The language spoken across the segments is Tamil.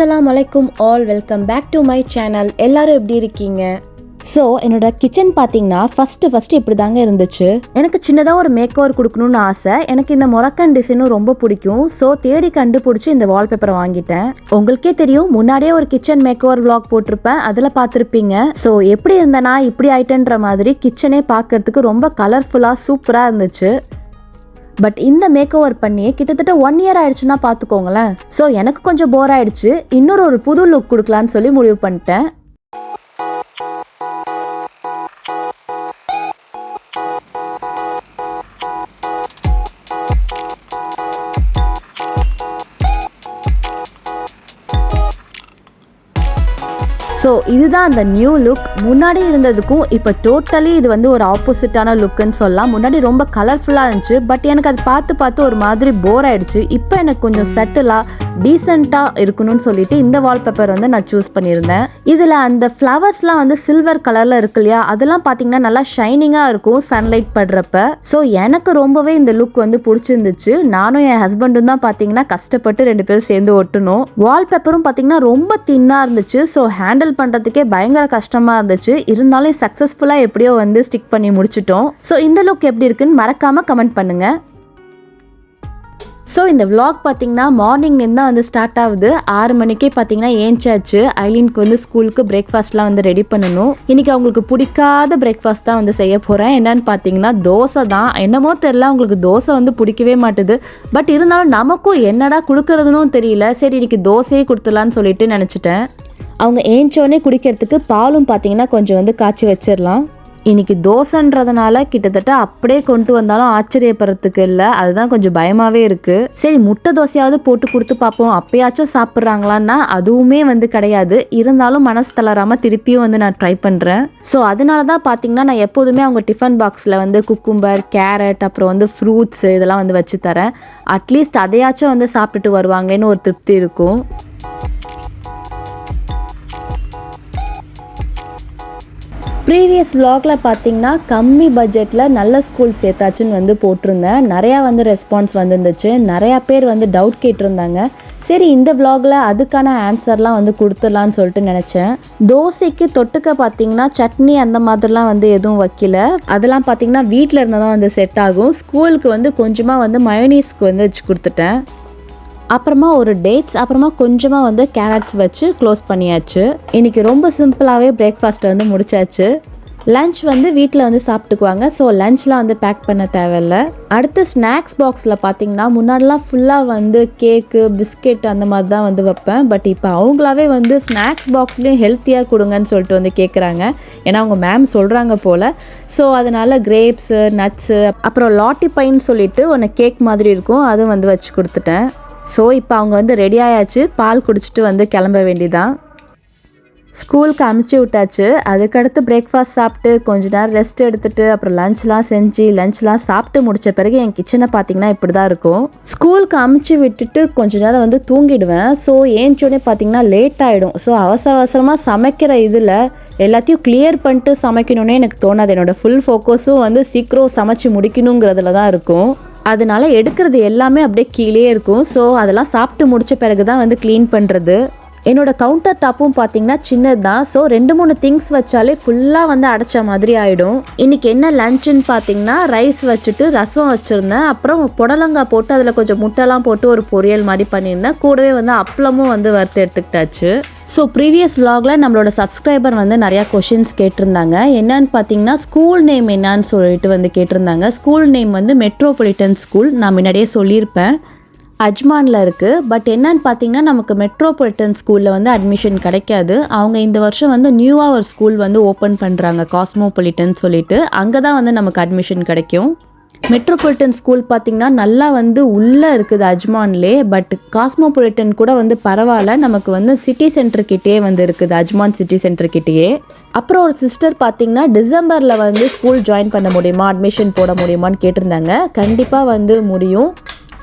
அஸ்ஸலாம் வலைக்கும் all welcome back to my channel. எல்லாரும் எப்படி இருக்கீங்க? ஸோ என்னோட கிச்சன் பார்த்தீங்கன்னா ஃபஸ்ட்டு ஃபஸ்ட்டு இப்படி தாங்க இருந்துச்சு. எனக்கு சின்னதாக ஒரு மேக் ஓவர் கொடுக்கணும்னு ஆசை. எனக்கு இந்த மொரக்கன் டிசைனும் ரொம்ப பிடிக்கும். ஸோ தேடி கண்டுபிடிச்சி இந்த வால்பேப்பரை வாங்கிட்டேன். உங்களுக்கே தெரியும் முன்னாடியே ஒரு கிச்சன் மேக் ஓவர் விளாக் போட்டிருப்பேன். அதில் பார்த்துருப்பீங்க ஸோ எப்படி இருந்தேன்னா இப்படி ஆயிட்டேன்ற மாதிரி கிச்சனே பார்க்கறதுக்கு ரொம்ப கலர்ஃபுல்லாக சூப்பராக இருந்துச்சு. பட் இந்த மேக் ஓவர் பண்ணி கிட்டத்தட்ட ஒன் இயர் ஆயிடுச்சுன்னா பார்த்துக்கோங்களேன் ஸோ எனக்கு கொஞ்சம் போர் ஆயிடுச்சு. இன்னொரு ஒரு புது லுக் கொடுக்கலான்னு சொல்லி முடிவு பண்ணிட்டேன். ஸோ இதுதான் அந்த நியூ லுக் முன்னாடி இருந்ததுக்கும் இப்போ டோட்டலி இது வந்து ஒரு ஆப்போசிட்டான லுக்குன்னு சொல்லலாம். முன்னாடி ரொம்ப கலர்ஃபுல்லாக இருந்துச்சு. பட் எனக்கு அது பார்த்து பார்த்து ஒரு மாதிரி போர் ஆயிடுச்சு. இப்போ எனக்கு கொஞ்சம் செட்டிலாக டீசெண்டாக இருக்கணும்னு சொல்லிட்டு இந்த வால்பேப்பர் வந்து நான் சூஸ் பண்ணியிருந்தேன். இதில் அந்த ஃப்ளவர்ஸ்லாம் வந்து சில்வர் கலரில் இருக்கு இல்லையா? அதெல்லாம் பார்த்தீங்கன்னா நல்லா ஷைனிங்காக இருக்கும் சன்லைட் படுறப்ப. ஸோ எனக்கு ரொம்பவே இந்த லுக் வந்து பிடிச்சிருந்துச்சு. நானும் என் ஹஸ்பண்டும் தான் பார்த்தீங்கன்னா கஷ்டப்பட்டு ரெண்டு பேரும் சேர்ந்து ஒட்டணும் வால்பேப்பரும் பார்த்தீங்கன்னா ரொம்ப தின்னாக இருந்துச்சு. ஸோ ஹேண்டில் பண்ணுறதுக்கே பயங்கர கஷ்டமாக இருந்துச்சு. இருந்தாலும் சக்ஸஸ்ஃபுல்லாக எப்படியோ வந்து ஸ்டிக் பண்ணி முடிச்சிட்டோம். ஸோ இந்த லுக் எப்படி இருக்குன்னு மறக்காமல் கமெண்ட் பண்ணுங்கள் ஸோ இந்த விலாக் பார்த்தீங்கன்னா மார்னிங்லேருந்து தான் வந்து ஸ்டார்ட் ஆகுது. ஆறு மணிக்கே பார்த்தீங்கன்னா ஏஞ்சாச்சு. ஐலினுக்கு வந்து ஸ்கூலுக்கு பிரேக்ஃபாஸ்ட்லாம் வந்து ரெடி பண்ணணும். இன்னைக்கு அவங்களுக்கு பிடிக்காத பிரேக்ஃபாஸ்ட் தான் வந்து செய்ய போகிறேன் என்னன்னு பார்த்தீங்கன்னா தோசை தான். என்னமோ தெரில அவங்களுக்கு தோசை வந்து பிடிக்கவே மாட்டுது. பட் இருந்தாலும் நமக்கும் என்னடா கொடுக்கறதுனும் தெரியல. சரி இன்றைக்கி தோசையே கொடுத்துடலான்னு சொல்லிட்டு நினச்சிட்டேன். அவங்க ஏஞ்சோடனே குடிக்கிறதுக்கு பாலும் பார்த்தீங்கன்னா கொஞ்சம் வந்து காய்ச்சி வச்சிடலாம். இன்னைக்கு தோசைன்றதுனால கிட்டத்தட்ட அப்படியே கொண்டு வந்தாலும் ஆச்சரியப்படுறதுக்கு இல்லை. அதுதான் கொஞ்சம் பயமாகவே இருக்குது சரி முட்டை தோசையாவது போட்டு கொடுத்து பார்ப்போம். அப்பயாச்சும் சாப்பிட்றாங்களான்னா அதுவுமே வந்து கிடையாது. இருந்தாலும் மனசு தளராமல் திருப்பியும் வந்து நான் ட்ரை பண்ணுறேன் ஸோ அதனால தான் பார்த்தீங்கன்னா நான் எப்போதுமே அவங்க டிஃபன் பாக்ஸில் வந்து குக்கும்பர் கேரட் அப்புறம் வந்து ஃப்ரூட்ஸ் இதெல்லாம் வந்து வச்சு தரேன். அட்லீஸ்ட் அதையாச்சும் வந்து சாப்பிட்டுட்டு வருவாங்களேன்னு ஒரு திருப்தி இருக்கும். ப்ரீவியஸ் vlogல பார்த்தீங்கன்னா கம்மி பட்ஜெட்டில் நல்ல ஸ்கூல் சேர்த்தாச்சுன்னு வந்து போட்டிருந்தேன். நிறையா வந்து ரெஸ்பான்ஸ் வந்துருந்துச்சு. நிறையா பேர் வந்து டவுட் கேட்டிருந்தாங்க. சரி இந்த வ்ளாகில் அதுக்கான ஆன்சர்லாம் வந்து கொடுத்துடலான்னு சொல்லிட்டு நினச்சேன். தோசைக்கு தொட்டுக்க பார்த்தீங்கன்னா சட்னி அந்த மாதிரிலாம் வந்து எதுவும் வைக்கல. அதெல்லாம் பார்த்தீங்கன்னா வீட்டில் இருந்தால் தான் வந்து செட் ஆகும். ஸ்கூலுக்கு வந்து கொஞ்சமாக வந்து மயோனீஸ்க்கு வந்து வச்சு கொடுத்துட்டேன். அப்புறமா ஒரு டேட்ஸ் அப்புறமா கொஞ்சமாக வந்து கேரட்ஸ் வச்சு க்ளோஸ் பண்ணியாச்சு. இன்றைக்கி ரொம்ப சிம்பிளாகவே பிரேக்ஃபாஸ்ட்டை வந்து முடிச்சாச்சு. லஞ்ச் வந்து வீட்டில் வந்து சாப்பிட்டுக்குவாங்க. ஸோ லஞ்ச்லாம் வந்து பேக் பண்ண தேவையில்ல. அடுத்து ஸ்நாக்ஸ் பாக்ஸில் பார்த்தீங்கன்னா முன்னாடிலாம் ஃபுல்லாக வந்து கேக்கு பிஸ்கெட் அந்த மாதிரி தான் வந்து வைப்பேன். பட் இப்போ அவங்களாவே வந்து ஸ்நாக்ஸ் பாக்ஸ்லேயும் ஹெல்த்தியாக கொடுங்கன்னு சொல்லிட்டு வந்து கேட்குறாங்க ஏன்னா அவங்க மேம் சொல்கிறாங்க போல். ஸோ அதனால் கிரேப்ஸு நட்ஸு அப்புறம் லாட்டி பைன்னு சொல்லிட்டு ஒன்று கேக் மாதிரி இருக்கும். அதுவும் வந்து வச்சு கொடுத்துட்டேன். ஸோ இப்போ அவங்க வந்து ரெடி ஆயாச்சு. பால் குடிச்சிட்டு வந்து கிளம்ப வேண்டிதான். ஸ்கூலுக்கு அமுச்சு விட்டாச்சு. அதுக்கடுத்து பிரேக்ஃபாஸ்ட் சாப்பிட்டு கொஞ்ச நேரம் ரெஸ்ட் எடுத்துட்டு அப்புறம் லஞ்ச்லாம் செஞ்சு லஞ்ச்லாம் சாப்பிட்டு முடித்த பிறகு என் கிச்சனை பார்த்தீங்கன்னா இப்படி தான் இருக்கும். ஸ்கூலுக்கு அமுச்சு விட்டுட்டு கொஞ்ச நேரம் வந்து தூங்கிடுவேன். ஸோ ஏஞ்சோடனே பார்த்தீங்கன்னா லேட் ஆகிடும் ஸோ அவசர அவசரமாக சமைக்கிற இதில் எல்லாத்தையும் கிளியர் பண்ணிட்டு சமைக்கணுன்னே எனக்கு தோணாது. என்னோட ஃபுல் ஃபோக்கஸும் வந்து சீக்கிரம் சமைச்சு முடிக்கணுங்கிறதுல தான் இருக்கும். அதனால எடுக்கிறது எல்லாமே அப்படியே கீழே இருக்கும். ஸோ அதெல்லாம் சாப்பிட்டு முடிச்ச பிறகு தான் வந்து க்ளீன் பண்ணுறது என்னோட கவுண்டர் டாப்பும் பார்த்தீங்கன்னா சின்னது தான் ஸோ ரெண்டு மூணு திங்ஸ் வச்சாலே ஃபுல்லாக வந்து அடைச்ச மாதிரி ஆகிடும் இன்றைக்கி என்ன லஞ்சுன்னு பார்த்தீங்கன்னா ரைஸ் வச்சுட்டு ரசம் வச்சுருந்தேன். அப்புறம் புடலங்காய் போட்டு அதில் கொஞ்சம் முட்டைலாம் போட்டு ஒரு பொரியல் மாதிரி பண்ணியிருந்தேன். கூடவே வந்து அப்பளமும் வந்து வறுத்து எடுத்துக்கிட்டாச்சு. ஸோ ப்ரீவியஸ் விலாகில் நம்மளோட சப்ஸ்கிரைபர் வந்து நிறையா கொஷின்ஸ் கேட்டிருந்தாங்க. என்னன்னு பார்த்தீங்கன்னா ஸ்கூல் நேம் என்னன்னு சொல்லிட்டு வந்து கேட்டிருந்தாங்க. ஸ்கூல் நேம் வந்து மெட்ரோபாலிட்டன் ஸ்கூல் நான் முன்னாடியே சொல்லியிருப்பேன். அஜ்மானில் இருக்குது பட் என்னன்னு பார்த்தீங்கன்னா நமக்கு மெட்ரோபாலிட்டன் ஸ்கூலில் வந்து அட்மிஷன் கிடைக்காது. அவங்க இந்த வருஷம் வந்து நியூவாக ஒரு ஸ்கூல் வந்து ஓப்பன் பண்ணுறாங்க காஸ்மோபாலிட்டன் சொல்லிட்டு. அங்கே தான் வந்து நமக்கு அட்மிஷன் கிடைக்கும். மெட்ரோபாலிட்டன் ஸ்கூல் பார்த்திங்கன்னா நல்லா வந்து உள்ளே இருக்குது அஜ்மான்லே. பட் காஸ்மோபாலிட்டன் கூட வந்து பரவாயில்ல. நமக்கு வந்து சிட்டி சென்டர்கிட்டே வந்து இருக்குது அஜ்மான் சிட்டி சென்டர் கிட்டேயே. அப்புறம் ஒரு சிஸ்டர் பார்த்திங்கன்னா டிசம்பரில் வந்து ஸ்கூல் ஜாயின் பண்ண முடியுமா? அட்மிஷன் போட முடியுமான்னு கேட்டிருந்தாங்க. கண்டிப்பாக வந்து முடியும்.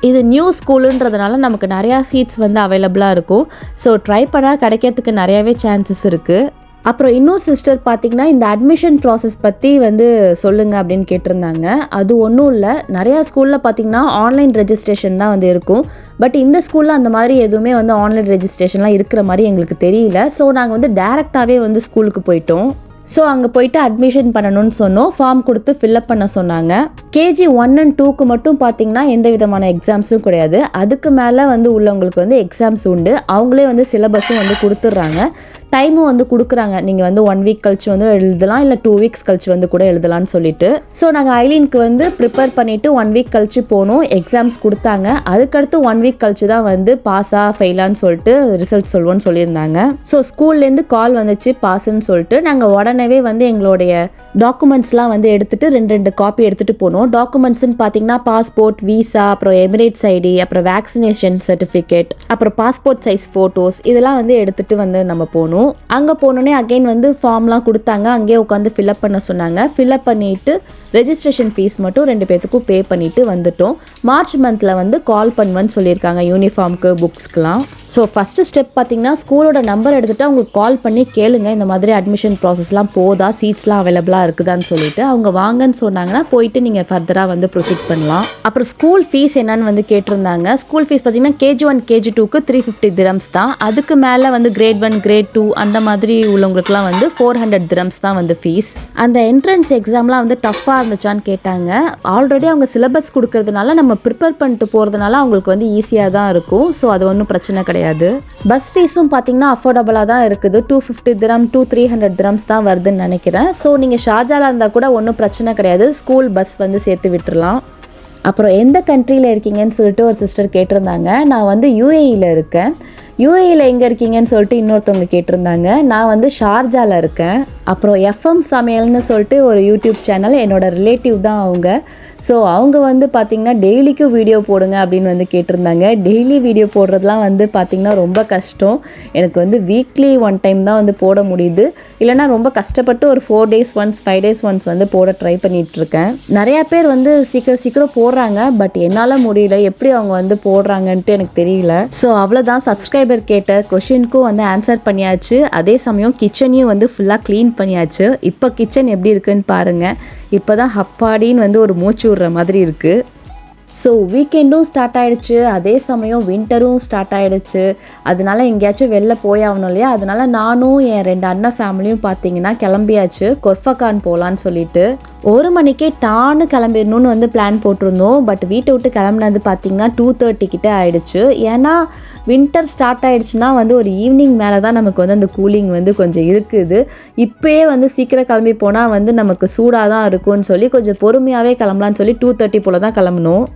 இது நியூ ஸ்கூலுன்றதுனால நமக்கு நிறையா சீட்ஸ் வந்து அவைலபிளாக இருக்கும். ஸோ ட்ரை பண்ணால் கிடைக்கிறதுக்கு நிறையாவே சான்சஸ் இருக்குது அப்புறம் இன்னொரு சிஸ்டர் பார்த்தீங்கன்னா இந்த அட்மிஷன் ப்ராசஸ் பற்றி வந்து சொல்லுங்கள் அப்படின்னு கேட்டிருந்தாங்க. அது ஒன்றும் இல்லை. நிறையா ஸ்கூலில் பார்த்தீங்கன்னா ஆன்லைன் ரெஜிஸ்ட்ரேஷன் தான் வந்து இருக்கும். பட் இந்த ஸ்கூலில் அந்த மாதிரி எதுவுமே வந்து ஆன்லைன் ரெஜிஸ்ட்ரேஷன்லாம் இருக்கிற மாதிரி எங்களுக்கு தெரியல. ஸோ நாங்கள் வந்து டேரெக்டாகவே வந்து ஸ்கூலுக்கு போயிட்டோம். ஸோ அங்கே போயிட்டு அட்மிஷன் பண்ணணும்னு சொன்னோம். ஃபார்ம் கொடுத்து ஃபில்அப் பண்ண சொன்னாங்க. கேஜி ஒன் அண்ட் டூக்கு மட்டும் பார்த்தீங்கன்னா எந்த விதமான எக்ஸாம்ஸும் கிடையாது. அதுக்கு மேலே வந்து உள்ளவங்களுக்கு வந்து எக்ஸாம்ஸ் உண்டு. அவங்களே வந்து சிலபஸும் வந்து கொடுத்துட்றாங்க. டைமும் வந்து கொடுக்குறாங்க. நீங்கள் வந்து ஒன் வீக் கழிச்சு வந்து எழுதலாம் இல்லை டூ வீக்ஸ் கழிச்சு வந்து கூட எழுதலாம்னு சொல்லிட்டு. ஸோ நாங்கள் ஐலினுக்கு வந்து ப்ரிப்பேர் பண்ணிவிட்டு ஒன் வீக் கழிச்சு போனோம். எக்ஸாம்ஸ் கொடுத்தாங்க. அதுக்கடுத்து ஒன் வீக் கழிச்சு தான் வந்து பாஸா ஃபெயிலான்னு சொல்லிட்டு ரிசல்ட் சொல்லுவோன்னு சொல்லியிருந்தாங்க. ஸோ ஸ்கூல்லேருந்து கால் வந்துச்சு பாஸ்ன்னு சொல்லிட்டு. நாங்கள் உடனே வந்து எங்களுடைய டாக்குமெண்ட்ஸ்லாம் வந்து எடுத்துகிட்டு ரெண்டு ரெண்டு காப்பி எடுத்துகிட்டு போனோம். டாக்குமெண்ட்ஸ்னு பார்த்தீங்கன்னா பாஸ்போர்ட் வீசா அப்புறம் எமிரேட்ஸ் ஐடி அப்புறம் வேக்சினேஷன் சர்டிஃபிகேட் அப்புறம் பாஸ்போர்ட் சைஸ் ஃபோட்டோஸ் இதெல்லாம் வந்து எடுத்துகிட்டு வந்து நம்ம போகணும். அங்கே போனோடனே அகைன் வந்து ஃபார்ம்லாம் கொடுத்தாங்க. அங்கேயே உட்காந்து ஃபில்அப் பண்ண சொன்னாங்க. ஃபில்அப் பண்ணிவிட்டு ரெஜிஸ்ட்ரேஷன் ஃபீஸ் மட்டும் ரெண்டு பேர்த்துக்கும் பே பண்ணிவிட்டு வந்துட்டோம். மார்ச் மந்தில் வந்து கால் பண்ணுவேன்னு சொல்லியிருக்காங்க யூனிஃபார்முக்கு புக்ஸ்க்கெலாம் ஸோ ஃபஸ்ட்டு ஸ்டெப் பார்த்தீங்கன்னா ஸ்கூலோட நம்பர் எடுத்துகிட்டு அவங்களுக்கு கால் பண்ணி கேளுங்க. இந்த மாதிரி அட்மிஷன் ப்ராசஸ்லாம் போதா? சீட்ஸ்லாம் அவைலபிளாக இருக்குதான்னு சொல்லிட்டு. அவங்க வாங்கன்னு சொன்னாங்கன்னா போயிட்டு நீங்கள் ஃபர்தராக வந்து ப்ரொசீட் பண்ணலாம். அப்புறம் ஸ்கூல் ஃபீஸ் என்னன்னு வந்து கேட்டிருந்தாங்க. ஸ்கூல் ஃபீஸ் பார்த்தீங்கன்னா கேஜி ஒன் கேஜி டூக்கு த்ரீ ஃபிஃப்டி திரம்ஸ் தான். அதுக்கு மேலே வந்து கிரேட் ஒன் கிரேட் டூ அந்த மாதிரி உள்ளவங்களுக்குலாம் வந்து ஃபோர் ஹண்ட்ரட் திரம்ஸ் தான் வந்து ஃபீஸ் அந்த என்ட்ரன்ஸ் எக்ஸாம்லாம் வந்து டஃப்பாக இருந்துச்சான்னு கேட்டாங்க. ஆல்ரெடி அவங்க சிலபஸ் கொடுக்கறதுனால நம்ம ப்ரிப்பேர் பண்ணிட்டு போகிறதுனால அவங்களுக்கு வந்து ஈஸியாக தான் இருக்கும். ஸோ அது ஒன்றும் பிரச்சனை கிடையாது. பஸ் ஃபீஸும் பார்த்தீங்கன்னா அஃபோர்டபுளாக தான் இருக்குது. Two fifty dirham two three hundred dirhams தான் வருதுன்னு நினைக்கிறேன். ஸோ நீங்கள் ஷார்ஜாவில் இருந்தால் கூட ஒன்றும் பிரச்சனை கிடையாது. ஸ்கூல் பஸ் வந்து சேர்த்து விட்டுறலாம். அப்புறம் எந்த கண்ட்ரியில் இருக்கீங்கன்னு சொல்லிட்டு ஒரு சிஸ்டர் கேட்டிருந்தாங்க. நான் வந்து யூஏஇயில் இருக்கேன். யூஏயில் எங்கே இருக்கீங்கன்னு சொல்லிட்டு இன்னொருத்தவங்க கேட்டிருந்தாங்க. நான் வந்து ஷார்ஜாவில் இருக்கேன். அப்புறம் எஃப்எம் சமையல்னு சொல்லிட்டு ஒரு யூடியூப் சேனல் என்னோடய ரிலேட்டிவ் தான் அவங்க. ஸோ அவங்க வந்து பார்த்திங்கன்னா டெய்லிக்கும் வீடியோ போடுங்க அப்படின்னு வந்து கேட்டிருந்தாங்க. டெய்லி வீடியோ போடுறதுலாம் வந்து பார்த்திங்கன்னா ரொம்ப கஷ்டம். எனக்கு வந்து வீக்லி ஒன் டைம் தான் வந்து போட முடியுது. இல்லைனா ரொம்ப கஷ்டப்பட்டு ஒரு four days once five days once வந்து போட ட்ரை பண்ணிகிட்ருக்கேன் நிறையா பேர் வந்து சீக்கிரம் சீக்கிரம் போடுறாங்க. பட் என்னால் முடியல. எப்படி அவங்க வந்து போடுறாங்கன்ட்டு எனக்கு தெரியல. ஸோ அவ்வளோதான் சப்ஸ்கிரைபர் கேட்ட கொஷினுக்கும் வந்து ஆன்சர் பண்ணியாச்சு. அதே சமயம் கிச்சனையும் வந்து ஃபுல்லாக க்ளீன் பண்ணியாச்சு. இப்போ கிச்சன் எப்படி இருக்குன்னு பாருங்கள் இப்போ தான் ஹப்பாடின்னு வந்து ஒரு மூச்சு போடுற மாதிரி இருக்குது ஸோ வீக்கெண்டும் ஸ்டார்ட் ஆகிடுச்சு அதே சமயம் வின்டரும் ஸ்டார்ட் ஆகிடுச்சு அதனால எங்கேயாச்சும் வெளில போய் ஆகணும் இல்லையா? அதனால நானும் என் ரெண்டு அண்ணன் ஃபேமிலியும் பார்த்தீங்கன்னா கிளம்பியாச்சு. கொர்ஃபகான் போகலான்னு சொல்லிட்டு. ஒரு மணிக்கே டான்னு கிளம்பிடணும்னு வந்து பிளான் போட்டிருந்தோம். பட் வீட்டை விட்டு கிளம்புனது பார்த்தீங்கன்னா டூ தேர்ட்டி கிட்டே ஆயிடுச்சு. ஏன்னா வின்டர் ஸ்டார்ட் ஆகிடுச்சுன்னா வந்து ஒரு ஈவினிங் மேலே தான் நமக்கு வந்து அந்த கூலிங் வந்து கொஞ்சம் இருக்குது. இப்போயே வந்து சீக்கிரம் கிளம்பி போனால் வந்து நமக்கு சூடாக தான் இருக்கும்னு சொல்லி கொஞ்சம் பொறுமையாகவே கிளம்பலான்னு சொல்லி டூ தேர்ட்டி போல் தான் கிளம்பணும்.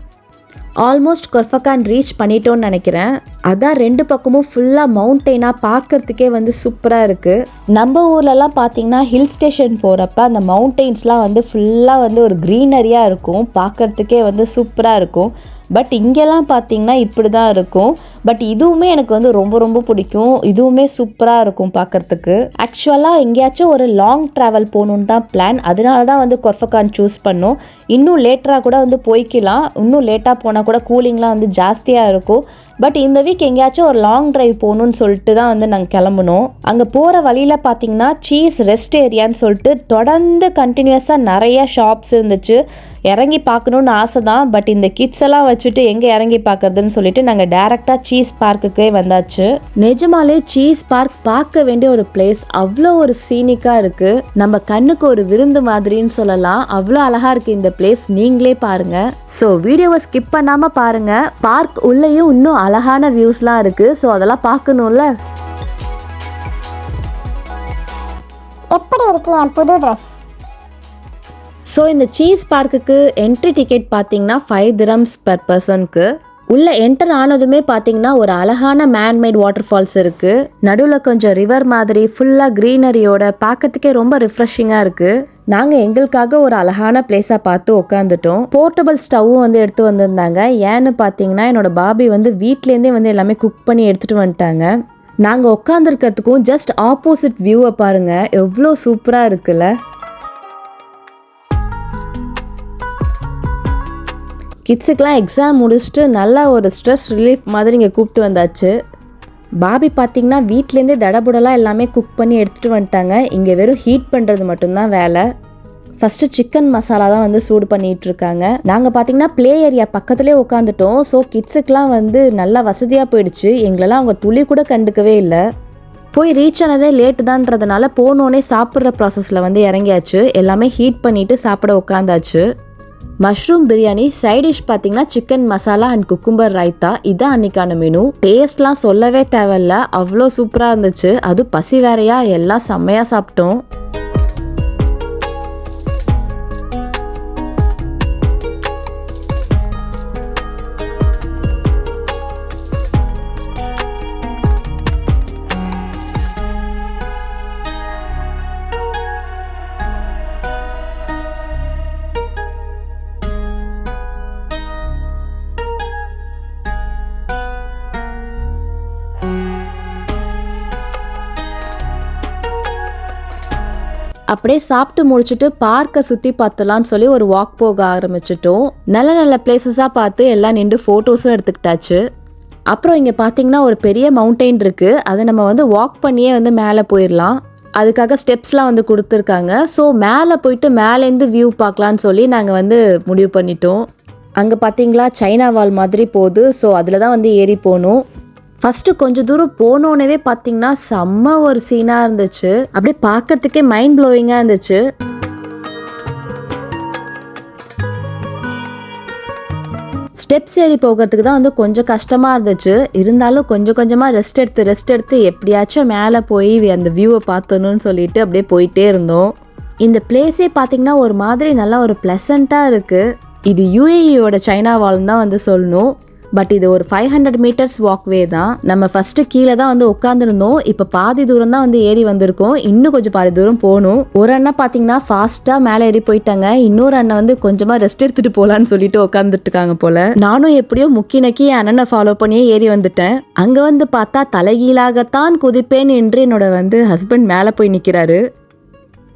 ஆல்மோஸ்ட் கொர்ஃபக்கான் ரீச் பண்ணிட்டோன்னு நினைக்கிறேன். அதான் ரெண்டு பக்கமும் ஃபுல்லாக மவுண்டெயினாக பார்க்கறதுக்கே வந்து சூப்பராக இருக்குது நம்ம ஊர்லலாம் பார்த்தீங்கன்னா ஹில் ஸ்டேஷன் போகிறப்ப அந்த மவுண்டெயின்ஸ்லாம் வந்து ஃபுல்லாக வந்து ஒரு க்ரீனரியாக இருக்கும். பார்க்கறதுக்கே வந்து சூப்பராக இருக்கும். பட் இங்கெல்லாம் பார்த்தீங்கன்னா இப்படி தான் இருக்கும். பட் இதுவுமே எனக்கு வந்து ரொம்ப ரொம்ப பிடிக்கும். இதுவுமே சூப்பராக இருக்கும் பார்க்கறதுக்கு. ஆக்சுவலாக எங்கேயாச்சும் ஒரு லாங் ட்ராவல் போகணுன்னு தான் பிளான் அதனால தான் வந்து கொர்ஃபகான் சூஸ் பண்ணோம். இன்னும் லேட்டராக கூட வந்து போய்க்கலாம். இன்னும் லேட்டாக போனால் கூட கூலிங்லாம் வந்து ஜாஸ்தியாக இருக்கும். பட் இந்த வீக் எங்கேயாச்சும் ஒரு லாங் டிரைவ் போகணுன்னு சொல்லிட்டு தான் வந்து நாங்கள் கிளம்புனோம். அங்கே போகிற வழியில் பார்த்தீங்கன்னா சீஸ் ரெஸ்ட் ஏரியான்னு சொல்லிட்டு தொடர்ந்து கண்டினியூஸாக நிறைய ஷாப்ஸ் இருந்துச்சு. இறங்கி பார்க்கணுன்னு ஆசை தான். பட் இந்த கிட்ஸ் எல்லாம் வச்சுட்டு எங்கே இறங்கி பார்க்கறதுன்னு சொல்லிட்டு நாங்கள் டேரெக்டாக சீஸ் பார்க்குக்கே வந்தாச்சு. நிஜமாலே சீஸ் பார்க் பார்க்க வேண்டிய ஒரு பிளேஸ் அவ்வளோ ஒரு சீனிக்காக இருக்குது நம்ம கண்ணுக்கு ஒரு விருந்து மாதிரின்னு சொல்லலாம். அவ்வளோ அழகாக இருக்குது இந்த பிளேஸ் நீங்களே பாருங்கள் ஸோ வீடியோவை ஸ்கிப் பண்ணாமல் பாருங்கள் பார்க் உள்ளேயும் இன்னும் அழகான வியூஸ்லாம் இருக்குது ஸோ அதெல்லாம் பார்க்கணும்ல? எப்படி இருக்கு என் புது ட்ரெஸ் ஸோ இந்த சீஸ் பார்க்குக்கு என்ட்ரி டிக்கெட் பார்த்தீங்கன்னா ஃபைவ் திரம்ஸ் பர் பர்சனுக்கு உள்ளே என்டர் ஆனதுமே பார்த்தீங்கன்னா ஒரு அழகான மேன்மேட் வாட்டர் ஃபால்ஸ் இருக்குது நடுவில் கொஞ்சம் ரிவர் மாதிரி ஃபுல்லாக க்ரீனரியோட பார்க்கறதுக்கே ரொம்ப ரிஃப்ரெஷிங்காக இருக்குது நாங்கள் எங்களுக்காக ஒரு அழகான பிளேஸாக பார்த்து உட்காந்துட்டோம் போர்ட்டபிள் ஸ்டவ்வும் வந்து எடுத்து வந்திருந்தாங்க. ஏன்னு பார்த்தீங்கன்னா என்னோட பாபி வந்து வீட்லேருந்தே வந்து எல்லாமே குக் பண்ணி எடுத்துகிட்டு வந்துட்டாங்க. நாங்கள் உட்காந்துருக்கிறதுக்கும் ஜஸ்ட் ஆப்போசிட் வியூவை பாருங்கள் எவ்வளோ சூப்பராக இருக்குல்ல. கிட்ஸுக்கெலாம் எக்ஸாம் முடிச்சுட்டு நல்லா ஒரு ஸ்ட்ரெஸ் ரிலீஃப் மாதிரி இங்கே கூப்பிட்டு வந்தாச்சு. பாபி பார்த்தீங்கன்னா வீட்லேருந்தே தடபுடலாக எல்லாமே குக் பண்ணி எடுத்துகிட்டு வந்துட்டாங்க. இங்கே வெறும் ஹீட் பண்ணுறது மட்டும்தான் வேலை. ஃபஸ்ட்டு சிக்கன் மசாலா தான் வந்து சூடு பண்ணிகிட்டு இருக்காங்க நாங்கள் பார்த்தீங்கன்னா ப்ளே ஏரியா பக்கத்துலேயே உட்காந்துட்டோம் ஸோ கிட்ஸுக்கெலாம் வந்து நல்லா வசதியாக போயிடுச்சு. எங்களெல்லாம் அவங்க துளி கூட கண்டுக்கவே இல்லை. போய் ரீச் ஆனதே லேட்டு தான்றதுனால போனோடனே சாப்பிட்ற ப்ராசஸில் வந்து இறங்கியாச்சு. எல்லாமே ஹீட் பண்ணிவிட்டு சாப்பிட உட்காந்தாச்சு மஷ்ரூம் பிரியாணி சைட் டிஷ் பார்த்தீங்கன்னா chicken masala and cucumber raita இதான் அன்னைக்கான மெனு டேஸ்ட்லாம் சொல்லவே தேவையில்ல. அவ்வளோ சூப்பராக இருந்துச்சு. அது பசி வேறையா? எல்லாம் செம்மையாக சாப்பிட்டோம். அப்படியே சாப்பிட்டு முடிச்சுட்டு பார்க்கை சுற்றி பார்த்தலான்னு சொல்லி ஒரு வாக் போக ஆரம்பிச்சிட்டோம். நல்ல நல்ல பிளேசஸாக பார்த்து எல்லாம் நின்று ஃபோட்டோஸும் எடுத்துக்கிட்டாச்சு. அப்புறம் இங்கே பார்த்தீங்கன்னா ஒரு பெரிய மவுண்டெயின் இருக்குது அதை நம்ம வந்து வாக் பண்ணியே வந்து மேலே போயிடலாம். அதுக்காக ஸ்டெப்ஸ்லாம் வந்து கொடுத்துருக்காங்க. ஸோ மேலே போயிட்டு மேலேருந்து வியூ பார்க்கலான்னு சொல்லி நாங்கள் வந்து முடிவு பண்ணிட்டோம். அங்கே பார்த்தீங்களா? சைனா வால் மாதிரி போகுது. ஸோ அதில் தான் வந்து ஏறி போகணும். ஃபஸ்ட்டு கொஞ்சம் தூரம் போனோடனே பார்த்தீங்கன்னா செம்ம ஒரு சீனாக இருந்துச்சு. அப்படியே பார்க்கறதுக்கே மைண்ட் ப்ளோவிங்காக இருந்துச்சு. ஸ்டெப்ஸ் ஏறி போகிறதுக்கு தான் வந்து கொஞ்சம் கஷ்டமாக இருந்துச்சு. இருந்தாலும் கொஞ்சம் கொஞ்சமாக ரெஸ்ட் எடுத்து ரெஸ்ட் எடுத்து எப்படியாச்சும் மேலே போய் அந்த வியூவை பார்த்தணும்னு சொல்லிட்டு அப்படியே போயிட்டே இருந்தோம். இந்த பிளேஸே பார்த்தீங்கன்னா ஒரு மாதிரி நல்லா ஒரு ப்ளசண்ட்டாக இருக்குது இது யூஏஇயோட சைனா வால்னு தான் வந்து சொல்லணும். பட் இது ஒரு ஃபைவ் ஹண்ட்ரட் மீட்டர்ஸ் வாக்வே தான். நம்ம ஃபஸ்ட்டு கீழே தான் வந்து உட்காந்துருந்தோம் இப்போ பாதி தூரம் தான் வந்து ஏறி வந்திருக்கோம். இன்னும் கொஞ்சம் பாதி தூரம் போகணும். ஒரு அண்ணா பார்த்தீங்கன்னா ஃபாஸ்ட்டாக மேலே ஏறி போயிட்டாங்க. இன்னொரு அண்ணன் வந்து கொஞ்சமாக ரெஸ்ட் எடுத்துட்டு போகலான்னு சொல்லிட்டு உட்காந்துட்டு இருக்காங்க போல. நானும் எப்படியோ முக்கி நக்கி என் அண்ணனை ஃபாலோ பண்ணியே ஏறி வந்துட்டேன். அங்கே வந்து பார்த்தா தலைகீழாகத்தான் குதிப்பேன் என்று என்னோட வந்து ஹஸ்பண்ட் மேலே போய் நிற்கிறாரு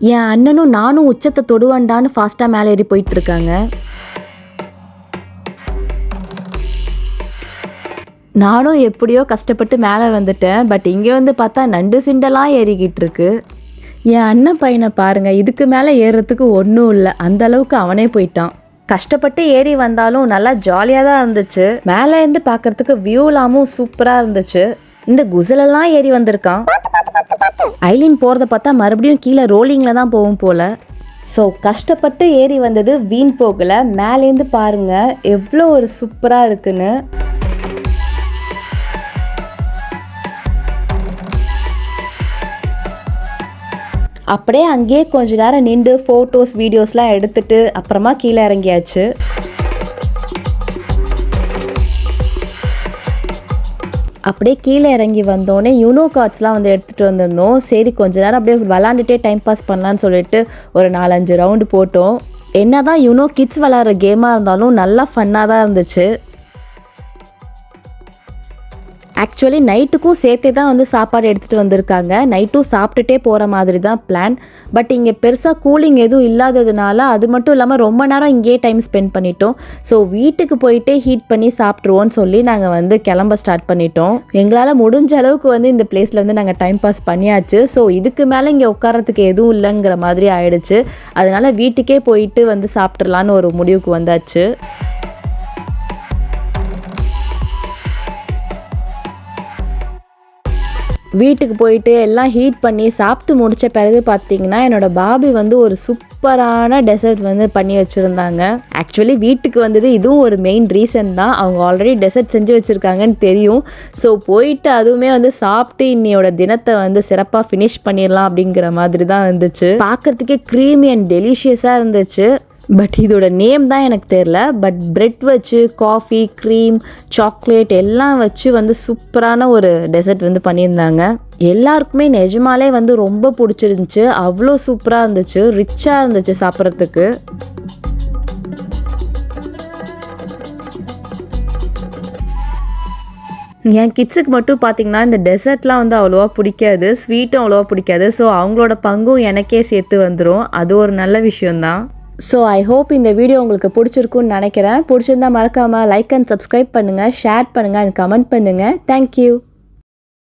என் அண்ணனும் நானும் உச்சத்தை தொடுவாண்டான்னு ஃபாஸ்ட்டாக மேலே ஏறி போயிட்டு இருக்காங்க. நானும் எப்படியோ கஷ்டப்பட்டு மேலே வந்துட்டேன். பட் இங்கே வந்து பார்த்தா நண்டு சிண்டெல்லாம் ஏறிக்கிட்டு இருக்கு. என் அண்ணன் பையனை பாருங்க இதுக்கு மேலே ஏறுறதுக்கு ஒன்றும் இல்லை. அந்த அளவுக்கு அவனே போயிட்டான். கஷ்டப்பட்டு ஏறி வந்தாலும் நல்லா ஜாலியாக தான் இருந்துச்சு. மேலே இருந்து பார்க்கறதுக்கு வியூலாமும் சூப்பராக இருந்துச்சு. இந்த குசலெல்லாம் ஏறி வந்திருக்கான். ஐலின் போகிறத பார்த்தா மறுபடியும் கீழே ரோலிங்கில் தான் போகும் போல. ஸோ கஷ்டப்பட்டு ஏறி வந்தது வீண் போகலை. மேலேருந்து பாருங்க எவ்வளோ ஒரு சூப்பராக இருக்குன்னு. அப்படியே அங்கேயே கொஞ்ச நேரம் நின்று ஃபோட்டோஸ் வீடியோஸ்லாம் எடுத்துட்டு அப்புறமா கீழே இறங்கியாச்சு. அப்படியே கீழே இறங்கி வந்தோடனே யூனோ கார்ட்ஸ்லாம் வந்து எடுத்துகிட்டு வந்திருந்தோம். சரி கொஞ்ச நேரம் அப்படியே விளாண்டுட்டே டைம் பாஸ் பண்ணலான்னு சொல்லிட்டு ஒரு நாலஞ்சு ரவுண்டு போட்டோம். என்ன தான் யூனோ கிட்ஸ் விளாட்ற கேமாக இருந்தாலும் நல்லா ஃபன்னாக தான் இருந்துச்சு. ஆக்சுவலி நைட்டுக்கும் சேர்த்தே தான் வந்து சாப்பாடு எடுத்துகிட்டு வந்திருக்காங்க. நைட்டும் சாப்பிட்டுட்டே போகிற மாதிரி தான் பிளான் பட் இங்கே பெருசாக கூலிங் எதுவும் இல்லாததுனால அது மட்டும் இல்லாமல் ரொம்ப நேரம் இங்கேயே டைம் ஸ்பெண்ட் பண்ணிட்டோம். ஸோ வீட்டுக்கு போயிட்டே ஹீட் பண்ணி சாப்பிட்ருவோன்னு சொல்லி நாங்கள் வந்து கிளம்ப ஸ்டார்ட் பண்ணிட்டோம். எங்களால் முடிஞ்ச அளவுக்கு வந்து இந்த பிளேஸில் வந்து நாங்கள் டைம் பாஸ் பண்ணியாச்சு. ஸோ இதுக்கு மேலே இங்கே உட்காரத்துக்கு எதுவும் இல்லைங்கிற மாதிரி ஆயிடுச்சு. அதனால் வீட்டுக்கே போயிட்டு வந்து சாப்பிட்றலான்னு ஒரு முடிவுக்கு வந்தாச்சு. வீட்டுக்கு போயிட்டு எல்லாம் ஹீட் பண்ணி சாப்பிட்டு முடிச்ச பிறகு பார்த்தீங்கன்னா என்னோடய பாபி வந்து ஒரு சூப்பரான டெசர்ட் வந்து பண்ணி வச்சுருந்தாங்க. ஆக்சுவலி வீட்டுக்கு வந்தது இதுவும் ஒரு மெயின் ரீசன் தான். அவங்க ஆல்ரெடி டெசர்ட் செஞ்சு வச்சுருக்காங்கன்னு தெரியும். ஸோ போயிட்டு அதுவுமே வந்து சாப்பிட்டு இன்னையோட தினத்தை வந்து சிறப்பாக ஃபினிஷ் பண்ணிடலாம் அப்படிங்கிற மாதிரி தான் இருந்துச்சு. பார்க்கறதுக்கே க்ரீமி அண்ட் டெலிஷியஸாக இருந்துச்சு. பட் இதோட நேம் தான் எனக்கு தெரில பட் பிரெட் வச்சு காஃபி க்ரீம் சாக்லேட் எல்லாம் வச்சு வந்து சூப்பரான ஒரு டெசர்ட் வந்து பண்ணியிருந்தாங்க. எல்லாருக்குமே நிஜமாலே வந்து ரொம்ப பிடிச்சிருந்துச்சு. அவ்வளோ சூப்பராக இருந்துச்சு. ரிச்சாக இருந்துச்சு சாப்பிட்றதுக்கு. என் கிட்ஸுக்கு மட்டும் பார்த்திங்கன்னா இந்த டெசர்ட்லாம் வந்து அவ்வளோவா பிடிக்காது. ஸ்வீட்டும் அவ்வளோவா பிடிக்காது. ஸோ அவங்களோட பங்கும் எனக்கே சேர்த்து வந்துடும் அது ஒரு நல்ல விஷயந்தான் ஸோ ஐ ஹோப் இந்த வீடியோ உங்களுக்கு பிடிச்சிருக்குன்னு நினைக்கிறேன். பிடிச்சிருந்தா மறக்காமல் லைக் அண்ட் சப்ஸ்கிரைப் பண்ணுங்கள் ஷேர் பண்ணுங்கள் அண்ட் கமெண்ட் பண்ணுங்கள் தேங்க்யூ